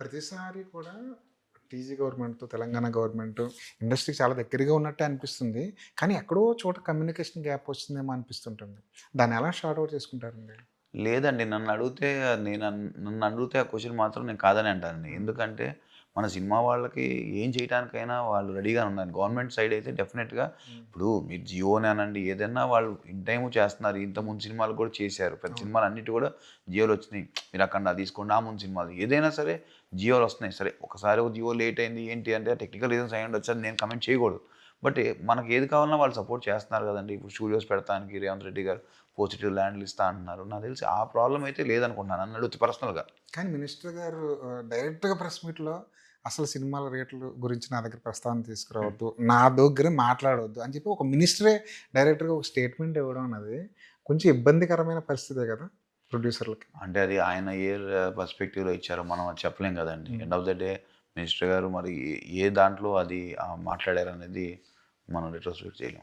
ప్రతిసారి కూడా టీజీ గవర్నమెంట్తో తెలంగాణ గవర్నమెంట్ ఇండస్ట్రీకి చాలా దగ్గరగా ఉన్నట్టే అనిపిస్తుంది. కానీ ఎక్కడో చోట కమ్యూనికేషన్ గ్యాప్ వస్తుందేమో అనిపిస్తుంటుంది. దాన్ని ఎలా షార్ట్ అవుట్ చేసుకుంటారండి? లేదండి. నన్ను అడిగితే నేను నన్ను అడిగితే ఆ క్వశ్చన్ మాత్రం నేను కాదని అంటానండి. ఎందుకంటే మన సినిమా వాళ్ళకి ఏం చేయడానికైనా వాళ్ళు రెడీగా ఉన్నారు. గవర్నమెంట్ సైడ్ అయితే డెఫినెట్గా ఇప్పుడు మీరు జియోని అనండి ఏదైనా వాళ్ళు ఇన్ టైం చేస్తున్నారు. ఇంత ముందు సినిమాలు కూడా చేశారు. ప్రతి అవును. సినిమాలు అన్నిటి కూడా జియోలు వచ్చినాయి. మీరు అక్కడ తీసుకోండి ఆ ముందు సినిమాలు. ఏదైనా సరే జియోలు వస్తున్నాయి. సరే ఒకసారి ఒక జియో లేట్ అయింది ఏంటి అంటే టెక్నికల్ రీజన్స్ అయ్యి ఉండొచ్చు నేను కమెంట్ చేయకూడదు. బట్ మనకి ఏది కావాలన్నా వాళ్ళు సపోర్ట్ చేస్తున్నారు కదండి. ఇప్పుడు స్టూడియోస్ పెడతానికి రేవంత్ రెడ్డి గారు పాజిటివ్ ల్యాండ్లు ఇస్తా అంటున్నారు. నాకు తెలిసి ఆ ప్రాబ్లం అయితే లేదనుకుంటున్నాను నన్ను అడుగుతుంది పర్సనల్గా కానీ మినిస్టర్ గారు డైరెక్ట్గా ప్రెస్ మీట్లో అసలు సినిమాల రేట్లు గురించి నా దగ్గర ప్రస్తావన తీసుకురావద్దు నా దగ్గర మాట్లాడవద్దు అని చెప్పి ఒక మినిస్టరే డైరెక్ట్గా ఒక స్టేట్మెంట్ ఇవ్వడం అన్నది కొంచెం ఇబ్బందికరమైన పరిస్థితే కదా ప్రొడ్యూసర్లకి అంటే అది ఆయన ఏ పర్స్పెక్టివ్లో ఇచ్చారో మనం చెప్పలేం కదండి. End of the day minister గారు మరి ఏ- దాంట్లో అది మాట్లాడారనేది మాట్లాడారు అనేది మనం రిట్రోస్పెక్ట్ చేయలేం.